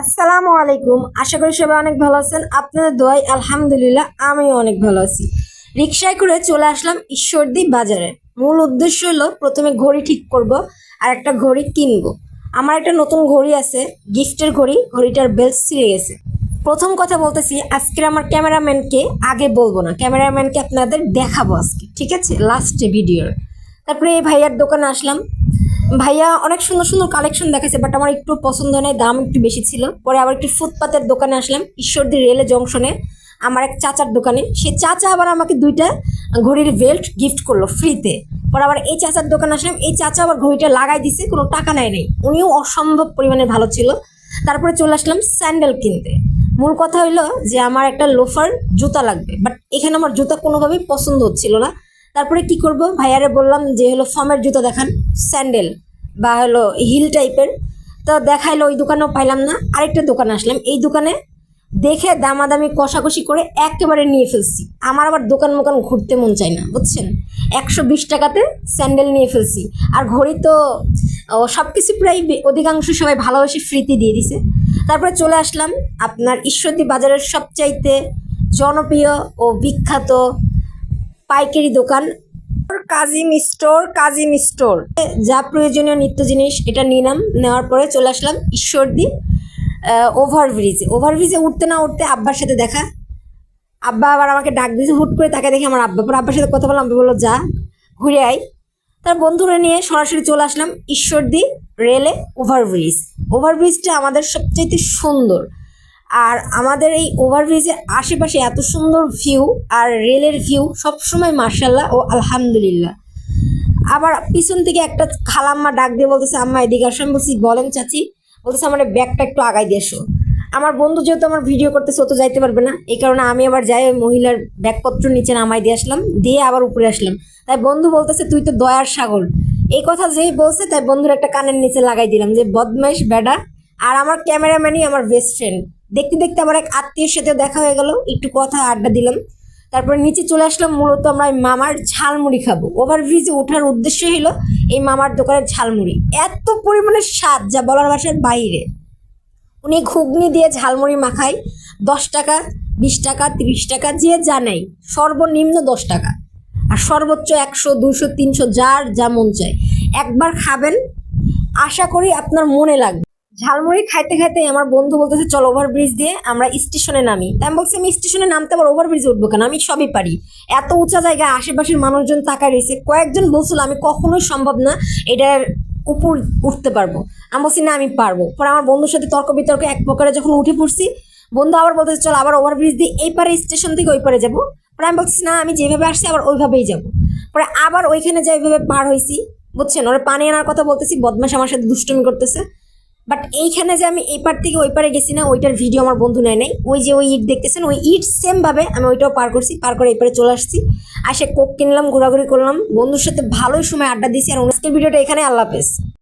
আসসালামু আলাইকুম। আশা করি সবাই অনেক ভালো আছেন। আপনাদের দোয়াই আলহামদুলিল্লাহ আমিও অনেক ভালো আছি। রিক্সায় করে চলে আসলাম ঈশ্বরদী বাজারে। মূল উদ্দেশ্য হলো প্রথমে ঘড়ি ঠিক করব আর একটা ঘড়ি কিনবো। আমার একটা নতুন ঘড়ি আছে, গিফটের ঘড়ি। ঘড়িটার বেল্ট ছিঁড়ে গেছে। প্রথম কথা বলতেছি, আজকের আমার ক্যামেরাম্যানকে আগে বলব না। ক্যামেরাম্যানকে আপনাদের দেখাবো আজকে, ঠিক আছে? লাস্টে ভিডিওর। তারপরে এই ভাইয়ার দোকানে আসলাম। ভাইয়া অনেক সুন্দর সুন্দর কালেকশন দেখাচ্ছে বাট আমার একটু পছন্দ নয় দাম একটু বেশি ছিল। পরে আবার একটু ফুটপাতের দোকানে আসলাম, ঈশ্বরদী রেলে জংশনে। আমার এক চাচার দোকানে, সে চাচা আবার আমাকে দুইটা ঘড়ির বেল্ট গিফট করল ফ্রিতে পরে আবার এই চাচার দোকানে আসলাম, এই চাচা আবার ঘড়িটা লাগাই দিছে, কোনো টাকা নেয় নেই। উনিও অসম্ভব পরিমাণে ভালো ছিল। তারপরে চলে আসলাম স্যান্ডেল কিনতে। মূল কথা হইল যে আমার একটা লোফার জুতা লাগবে বাট এখানে আমার জুতা কোনোভাবেই পছন্দ হচ্ছিল না। তারপরে কি করব, ভাইয়ারে বললাম যে, হলো ফর্মের জুতা দেখান স্যান্ডেল বা হলো হিল টাইপের, তো দেখাইলো ওই দোকানেও পাইলাম না। আরেকটা দোকানে আসলাম। এই দোকানে দেখে দামাদামি, কষাকষি করে একেবারে নিয়ে ফেলছি। আমার আবার দোকান মোকান ঘুরতে মন চায় না, বুঝছেন? একশো বিশ টাকাতে স্যান্ডেল নিয়ে ফেলছি। আর ঘড়ি তো সব কিছু প্রায় অধিকাংশ সবাই ভালোবাসে, ফ্রিতে দিয়ে দিছে। তারপরে চলে আসলাম আপনার ঈশ্বরদী বাজারের সবচাইতে জনপ্রিয় ও বিখ্যাত পাইকারি দোকান কাজিম স্টোর কাজিম স্টোর। যা প্রয়োজনীয় নিত্য জিনিস, এটা নিলাম, নেওয়ার পরে চলে আসলাম ঈশ্বরদী ওভারব্রিজে। ওভারব্রিজে উঠতে না উঠতে আব্বার সাথে দেখা। আব্বা আবার আমাকে ডাক দিয়েছে, হুট করে তাকে দেখে আমার আব্বা। পরে আব্বার সাথে কথা বললাম, আব্বা বলল, যা, ঘুরে আয়। তার বন্ধুরা নিয়ে সরাসরি চলে আসলাম ঈশ্বরদী রেলে ওভারব্রিজ। ওভারব্রিজটা আমাদের সবচাইতে সুন্দর। আর আমাদের এই ওভারব্রিজের আশেপাশে এত সুন্দর ভিউ আর রেলের ভিউ সবসময় মার্শাল্লাহ ও আলহামদুলিল্লাহ। আবার পিছন থেকে একটা খালাম্মা ডাক দিয়ে বলতেছে, আম্মা, এদিকে আসো। বলছি, বলেন চাচি। বলতেছে, আমার ব্যাগটা একটু আগাই দিয়ে এসো। আমার বন্ধু যেহেতু আমার ভিডিও করতেছে, ও তো যাইতে পারবে না। এই কারণে আমি আবার যাই ওই মহিলার ব্যাগপত্র নিচে নামাই দিয়ে আসলাম, দিয়ে আবার উপরে আসলাম। তাই বন্ধু বলতেছে, তুই তো দয়ার সাগর। এই কথা যেই বলছে, তাই বন্ধুর একটা কানের নিচে লাগাই দিলাম যে, বদমাইশ বেডা। আর আমার ক্যামেরাম্যানই আমার বেস্ট ফ্রেন্ড দেখতে দেখতে আমার এক আত্মীয়ের সাথে দেখা হয়ে গেল, একটু কথা আড্ডা দিলাম। তারপরে নিচে চলে আসলাম, মূলত আমরা মামার ঝালমুড়ি খাব। ওভারব্রিজে ওঠার উদ্দেশ্য হলো এই মামার দোকানের ঝালমুড়ি। এত পরিমাণে স্বাদ যা বলার ভাষার বাইরে। উনি ঘুগনি দিয়ে ঝালমুড়ি মাখায়, দশ টাকা, বিশ টাকা, তিরিশ টাকা, যে নেয়, সর্বনিম্ন দশ টাকা। আর সর্বোচ্চ একশো দুশো তিনশো, যার যা মন চায়। একবার খাবেন, আশা করি আপনার মনে লাগবে। ঝালমুড়ি খাইতে খাইতে আমার বন্ধু বলতেছে, চল ওভারব্রিজ দিয়ে আমরা স্টেশনে নামি। তাই আমি বলছি, আমি স্টেশনে নামতে আবার ওভারব্রিজে উঠবো কেন? আমি সবই পারি। এত উঁচা জায়গায় আশেপাশের মানুষজন তাকায় রয়েছে। কয়েকজন বলছিল, আমি কখনোই সম্ভব না এটার উপর উঠতে পারব। আমি বলছি, না, আমি পারব। পরে আমার বন্ধুর সাথে তর্ক বিতর্ক এক প্রকারে যখন উঠে পড়ছি, বন্ধু আবার বলতেছে, চল আবার ওভারব্রিজ দিয়ে এই পারে স্টেশন থেকে ওই পারে যাব। পরে আমি বলছি, না, আমি যেভাবে আসছি আবার ওইভাবেই যাব। পরে আবার ওইখানে যাই ওইভাবে পার হয়েছি বুঝছেন? ওরা পানি আনার কথা বলতেছি বদমাস আমার সাথে দুষ্টুমি করতেছে। বাট এইখানে যে আমি এই পার থেকে ওই পারে গেছি না, ওইটার ভিডিও আমার বন্ধু নেয় নাই। ওই যে ওই ইট দেখতেছেন, ওই ইট সেমভাবে আমি ওইটাও পার করছি, পার করে এই পারে চলে আসছি। আসে কোক কিনলাম, ঘোরাঘুরি করলাম। বন্ধুর সাথে ভালোই সময় আড্ডা দিয়েছি, আর আজকের ভিডিওটা এখানে, আল্লাহ হাফেজ।